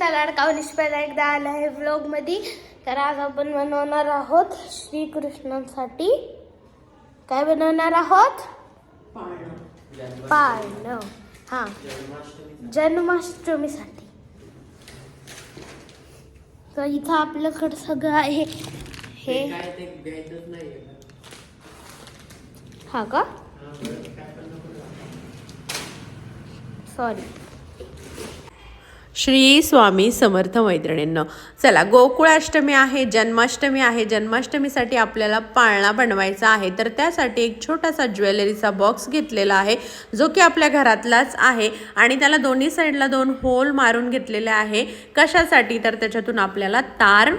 तुमचा लाडका पहिला एकदा आला आहे व्लॉगमध्ये तर आज आपण बनवणार आहोत श्रीकृष्णांसाठी. काय बनवणार आहोत? पाळणं. हां. जन्माष्टमीसाठी. तर इथं आपल्याकडं सगळं आहे. हे. हा का? सॉरी श्री स्वामी समर्थ मैत्रिणींनो चला गोकुळाष्टमी आहे जन्माष्टमी आहे जन्माष्टमीसाठी आपल्याला पाळणा बनवायचा आहे. तर त्यासाठी एक छोटासा ज्वेलरीचा बॉक्स घेतलेला आहे जो की आपल्या घरातलाच आहे आणि त्याला दोन्ही साईडला दोन होल मारून घेतलेले आहे. कशासाठी? तर त्याच्यातून आपल्याला तार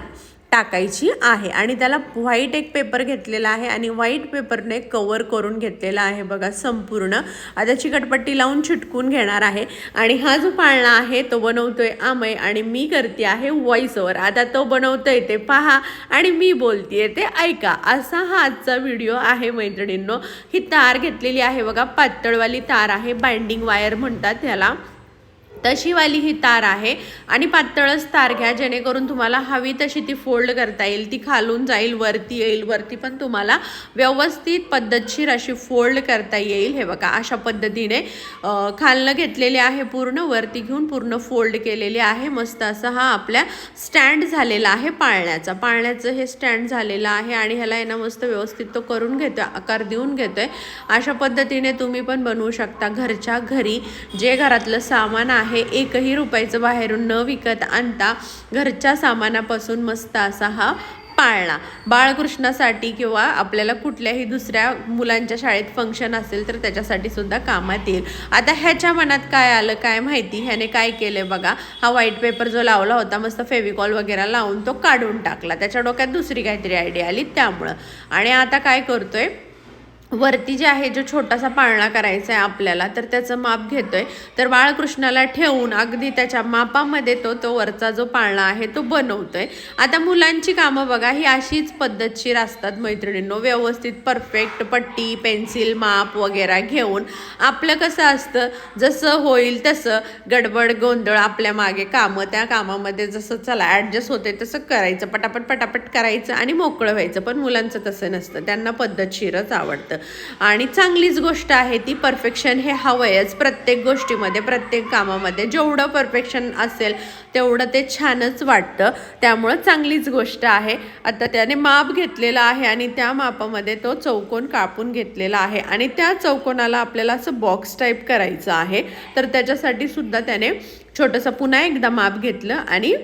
टाकायची आहे. आणि त्याला व्हाईट एक पेपर घेतलेला आहे आणि व्हाईट पेपरने कवर करून घेतलेला आहे बघा संपूर्ण. आता चिकटपट्टी लावून चिटकून घेणार आहे. आणि हा जो पाळणा आहे तो बनवतोय आमय आणि मी करते आहे व्हॉइस ओव्हर आता तो बनवतोय ते पहा आणि मी बोलतेय ते ऐका. असा हा आजचा व्हिडिओ आहे मैत्रिणींनो. ही तार घेतलेली आहे बघा. पातळवाली तार आहे. बाइंडिंग वायर म्हणतात त्याला. तशीवाली ही तार आहे आणि पातळच तार घ्या जेणेकरून तुम्हाला हवी तशी ती फोल्ड करता येईल. ती खालून जाईल वरती येईल वरती पण तुम्हाला व्यवस्थित पद्धतशीर अशी फोल्ड करता येईल. हे बघा अशा पद्धतीने खालनं घेतलेले आहे पूर्ण वरती घेऊन पूर्ण फोल्ड केलेले आहे. मस्त असा हा आपल्या स्टँड झालेला आहे पाळण्याचा. पाळण्याचं हे स्टँड झालेलं आहे आणि ह्याला यांना मस्त व्यवस्थित तो करून घेतो आकार देऊन घेतोय. अशा पद्धतीने तुम्ही पण बनवू शकता घरच्या घरी. जे घरातलं सामान आहे एकही रुपयाचं बाहेरून न विकत आणता घरच्या सामानापासून मस्त असा हा पाळणा. बाळकृष्णासाठी किंवा आपल्याला कुठल्याही दुसऱ्या मुलांच्या शाळेत फंक्शन असेल तर त्याच्यासाठी सुद्धा कामात येईल. आता ह्याच्या मनात काय आलं काय माहिती? ह्याने काय केलं बघा. हा व्हाईट पेपर जो लावला होता मस्त फेविकॉल वगैरे लावून तो काढून टाकला. त्याच्या डोक्यात दुसरी काहीतरी आयडिया आली त्यामुळं. आणि आता काय करतोय? वरती जे आहे जो छोटासा पाळणा करायचा आहे आपल्याला तर त्याचं माप घेतोय. तर बाळकृष्णाला ठेवून अगदी त्याच्या मापामध्ये तो तो वरचा जो पाळणा आहे तो बनवतोय. आता मुलांची कामं बघा ही अशीच पद्धतशीर असतात मैत्रिणींनो. व्यवस्थित परफेक्ट पट्टी पेन्सिल माप वगैरे घेऊन आपलं कसं असतं जसं होईल तसं गडबड गोंधळ आपल्या मागे कामं त्या कामामध्ये जसं चला ॲडजस्ट होते तसं करायचं. पटापट पटापट करायचं आणि मोकळं व्हायचं. पण मुलांचं तसं नसतं. त्यांना पद्धतशीरच आवडतं. आणि चांगलीच गोष्ट आहे ती परफेक्शन हे हवंयच. प्रत्येक गोष्टीमध्ये प्रत्येक कामामध्ये जेवढं परफेक्शन असेल तेवढं ते छानच वाटतं. त्यामुळं चांगलीच गोष्ट आहे. आता त्याने माप घेतलेला आहे आणि त्या मापामध्ये तो चौकोन कापून घेतलेला आहे. आणि त्या चौकोनाला आपल्याला असं बॉक्स टाईप करायचं आहे. तर त्याच्यासाठी सुद्धा त्याने छोटंसं पुन्हा एकदा माप घेतलं आणि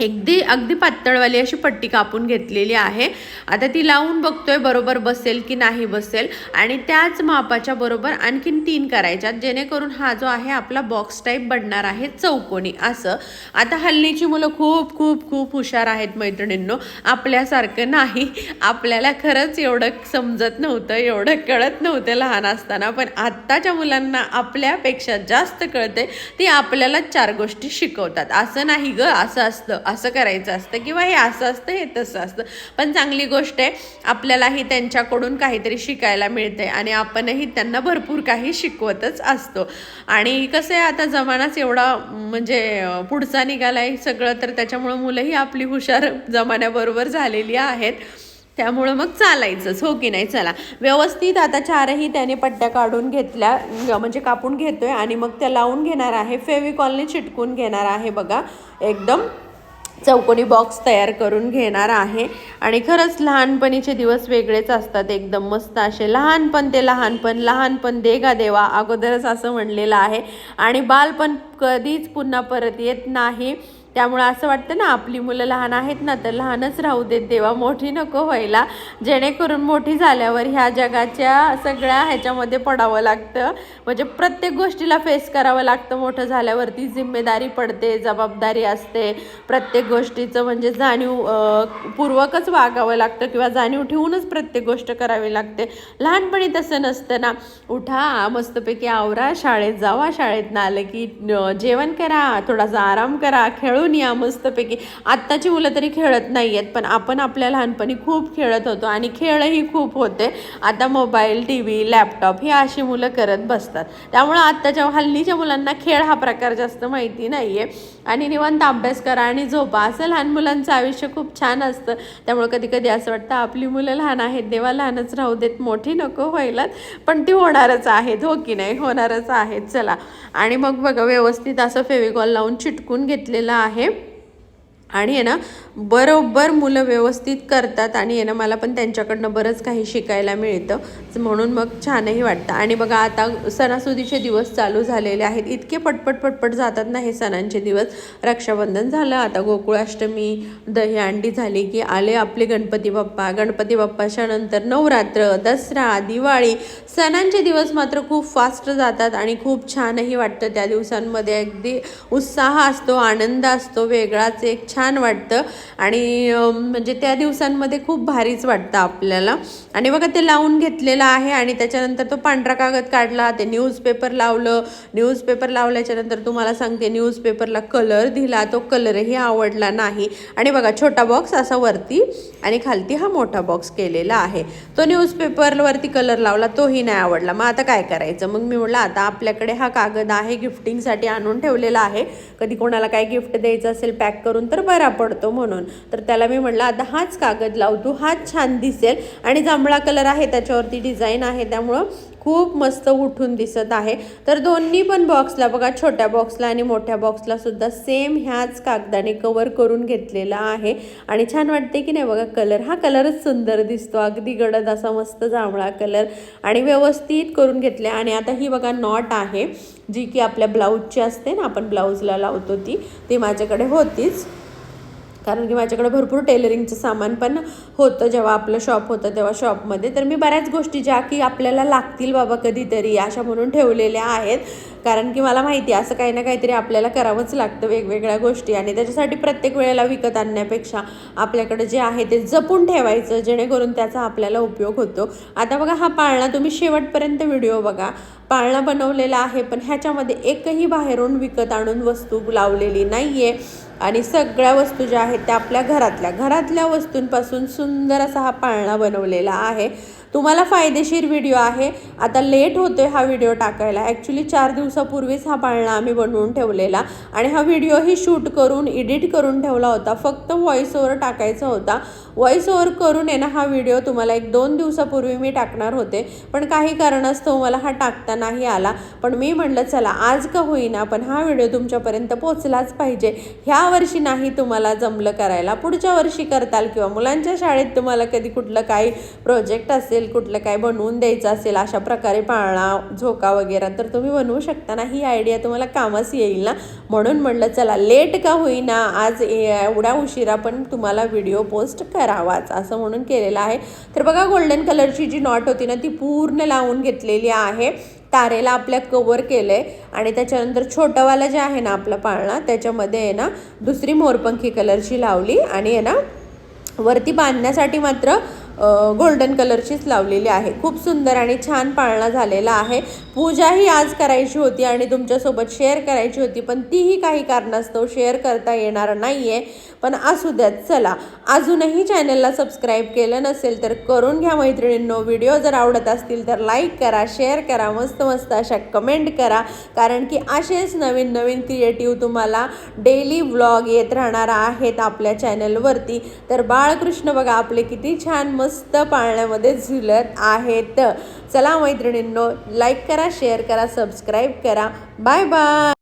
अगदी अगदी पातळवाली अशी पट्टी कापून घेतलेली आहे. आता ती लावून बघतोय बरोबर बसेल की नाही बसेल. आणि त्याच मापाच्या बरोबर आणखीन तीन करायच्यात जेणेकरून हा जो आहे आपला बॉक्स टाईप बनणार आहे चौकोनी. असं. आता हल्लीची मुलं खूप खूप खूप हुशार आहेत मैत्रिणींनो. आपल्यासारखं नाही. आपल्याला खरंच एवढं समजत नव्हतं एवढं कळत नव्हतं लहान असताना. पण आत्ताच्या मुलांना आपल्यापेक्षा जास्त कळते ती आपल्याला चार गोष्टी शिकवतात. असं नाही ग असं असतं. असं करायचं असतं किंवा हे असं असतं हे तसं असतं. पण चांगली गोष्ट आहे आपल्यालाही त्यांच्याकडून काहीतरी शिकायला मिळते आणि आपणही त्यांना भरपूर काही शिकवतच असतो. आणि कसं आहे आता जमानाच एवढा म्हणजे पुढचा निघाला आहे सगळं तर त्याच्यामुळं मुलंही आपली हुशार जमान्याबरोबर झालेली आहेत. त्यामुळं मग चालायचंच हो की नाही? चला. व्यवस्थित आता चारही त्याने पट्ट्या काढून घेतल्या म्हणजे कापून घेतोय आणि मग त्या लावून घेणार आहे फेविकॉलने चिटकून घेणार आहे बघा. एकदम चौकोनी बॉक्स तयार करून घेणार आहे. आणि खरंच लहानपणीचे दिवस वेगळेच असतात. एकदम मस्त असे लहानपण ते लहानपण लहानपण देगा देवा अगोदरच असं म्हणलेलं आहे. आणि बालपण कधीच पुन्हा परत येत नाही. त्यामुळं असं वाटतं ना आपली मुलं लहान आहेत ना तर लहानच राहू देत देवा मोठी नको व्हायला. जेणेकरून मोठी झाल्यावर ह्या जगाच्या सगळ्या ह्याच्यामध्ये पडावं लागतं. म्हणजे प्रत्येक गोष्टीला फेस करावं लागतं. मोठं झाल्यावरती जिम्मेदारी पडते जबाबदारी असते. प्रत्येक गोष्टीचं म्हणजे जाणीव पूर्वकच वागावं लागतं किंवा जाणीव ठेवूनच प्रत्येक गोष्ट करावी लागते. लहानपणी तसं नसतं ना. उठा मस्तपैकी आवरा शाळेत जावा शाळेतनं आलं की जेवण करा थोडासा आराम करा खेळ खेळून या मस्तपैकी. आत्ताची मुलं तरी खेळत नाही आहेत पण आपण आपल्या लहानपणी खूप खेळत होतो आणि खेळही खूप होते. आता मोबाईल टी व्ही लॅपटॉप ही अशी मुलं करत बसतात. त्यामुळं आत्ताच्या हल्लीच्या मुलांना खेळ हा प्रकार जास्त माहिती नाही आहे आणि निवांत अभ्यास करा आणि झोपा. असं लहान मुलांचं आयुष्य खूप छान असतं. त्यामुळं कधी कधी असं वाटतं आपली मुलं लहान आहेत देवा लहानच राहू देत मोठी नको व्हायलात. पण ती होणारच आहेत हो की नाही? होणारच आहेत चला. आणि मग बघा व्यवस्थित असं फेविकॉल लावून चिटकून घेतलेलं आहे. आहे आणि आहे ना बरोबर मुलं व्यवस्थित करतात आणि आहे ना मला पण त्यांच्याकडनं बरंच काही शिकायला मिळतं. म्हणून मग छानही वाटतं. आणि बघा आता सणासुदीचे दिवस चालू झालेले आहेत. इतके पटपट पटपट जातात ना हे सणांचे दिवस. रक्षाबंधन झालं आता गोकुळाष्टमी दहीहंडी झाली की आले आपले गणपती बाप्पा. गणपती बाप्पाच्या नंतर नवरात्र दसरा दिवाळी सणांचे दिवस मात्र खूप फास्ट जातात आणि खूप छानही वाटतं त्या दिवसांमध्ये. अगदी उत्साह असतो आनंद असतो वेगळाच एक छान छान वाटतं. आणि म्हणजे त्या दिवसांमध्ये खूप भारीच वाटतं आपल्याला. आणि बघा ते लावून घेतलेलं आहे आणि त्याच्यानंतर तो पांढरा कागद काढला ते न्यूजपेपर लावलं. न्यूजपेपर लावल्याच्यानंतर तुम्हाला सांगते न्यूजपेपरला कलर दिला तो कलरही आवडला नाही. आणि बघा छोटा बॉक्स असा वरती आणि खालती हा मोठा बॉक्स केलेला आहे. तो न्यूजपेपरवरती कलर लावला तोही नाही आवडला. मग आता काय करायचं? मग मी म्हटलं आता आपल्याकडे हा कागद आहे गिफ्टिंगसाठी आणून ठेवलेला आहे. कधी कोणाला काय गिफ्ट द्यायचं असेल पॅक करून तर बरा पडतो म्हणून. तर त्याला मी म्हटलं आता हाच कागद लावतो हाच छान दिसेल. आणि जांभळा कलर आहे त्याच्यावरती डिझाईन आहे त्यामुळं खूप मस्त उठून दिसत आहे. तर दोन्ही पण बॉक्सला बघा छोट्या बॉक्सला आणि मोठ्या बॉक्सला सुद्धा सेम ह्याच कागदाने कवर करून घेतलेला आहे. आणि छान वाटते की नाही बघा कलर हा कलरच सुंदर दिसतो अगदी गडद असा मस्त जांभळा कलर. आणि व्यवस्थित करून घेतले आणि आता ही बघा नॉट आहे जी की आपल्या ब्लाऊजची असते ना आपण ब्लाऊजला लावतो ती ती माझ्याकडे होतीच. कारण की माझ्याकडे भरपूर टेलरिंगचं सामान पण होतं जेव्हा आपलं शॉप होतं तेव्हा शॉपमध्ये तर मी बऱ्याच गोष्टी ज्या की आपल्याला लागतील बाबा कधीतरी अशा म्हणून ठेवलेल्या आहेत. कारण की मला माहिती आहे असं काही ना काहीतरी आपल्याला करावंच लागतं वेगवेगळ्या गोष्टी. आणि त्याच्यासाठी प्रत्येक वेळेला विकत आणण्यापेक्षा आपल्याकडे जे आहे ते जपून ठेवायचं जेणेकरून त्याचा आपल्याला उपयोग होतो. आता बघा हा पाळणा तुम्ही शेवटपर्यंत व्हिडिओ बघा. पाळणा बनवलेला आहे पण ह्याच्यामध्ये एकही बाहेरून विकत आणून वस्तू लावलेली नाही आहे आणि सगळ्या वस्तू ज्या आहेत त्या आपल्या घरातल्या घरातल्या वस्तूंपासून सुंदर असा हा पाळणा बनवलेला आहे. तुम्हाला फायदेशीर व्हिडिओ आहे. आता लेट होतोय हा व्हिडिओ टाकायला. ॲक्च्युली चार दिवसापूर्वीच हा पाळणा आम्ही बनवून ठेवलेला आणि हा व्हिडिओही शूट करून एडिट करून ठेवला होता. फक्त व्हॉइस ओव्हर टाकायचा होता. व्हॉइस ओव्हर करून आहे ना हा व्हिडिओ तुम्हाला एक दोन दिवसापूर्वी मी टाकणार होते. पण काही कारणास्तव मला हा टाकता नाही आला. पण मी म्हटलं चला आज का होईना पण हा व्हिडिओ तुमच्यापर्यंत पोचलाच पाहिजे. ह्या वर्षी नाही तुम्हाला जमलं करायला पुढच्या वर्षी करताल किंवा मुलांच्या शाळेत तुम्हाला कधी कुठलं काही प्रोजेक्ट असेल कुठलं काय बनवून द्यायचं असेल अशा प्रकारे पाळणा झोका वगैरे तर तुम्ही बनवू शकता ना? ही आयडिया तुम्हाला कामास येईल ना? म्हणून म्हटलं चला लेट का होईना आज एवढ्या उशिरा पण तुम्हाला व्हिडिओ पोस्ट करावाच असं म्हणून केलेलं आहे. तर बघा गोल्डन कलरची जी नॉट होती ना ती पूर्ण लावून घेतलेली आहे. तारेला आपल्या कवर केलं आहे आणि त्याच्यानंतर छोटंवाला जे आहे ना आपला पाळणा त्याच्यामध्ये आहे ना दुसरी मोरपंखी कलरची लावली आणि आहे ना वरती बांधण्यासाठी मात्र गोल्डन कलरचीच लावलेली आहे. खूप सुंदर आणि छान पाळणा झालेला आहे. पूजाही आज करायची होती आणि तुमच्यासोबत शेअर करायची होती पण तीही काही कारणास्तव शेअर करता येणार नाही आहे पण असू द्यात चला. अजूनही चॅनलला सबस्क्राईब केलं नसेल तर करून घ्या मैत्रिणींनो. व्हिडिओ जर आवडत असतील तर लाईक करा शेअर करा मस्त मस्त अशा कमेंट करा. कारण की असेच नवीन नवीन क्रिएटिव्ह तुम्हाला डेली व्लॉग येत राहणार आहेत आपल्या चॅनलवरती तर बाळकृष्ण बघा आपले किती छान मस्त मस्त पाळण्यामध्ये झुलत आहेत. चला मैत्रिणींनो लाईक करा शेअर करा सबस्क्राईब करा. Bye bye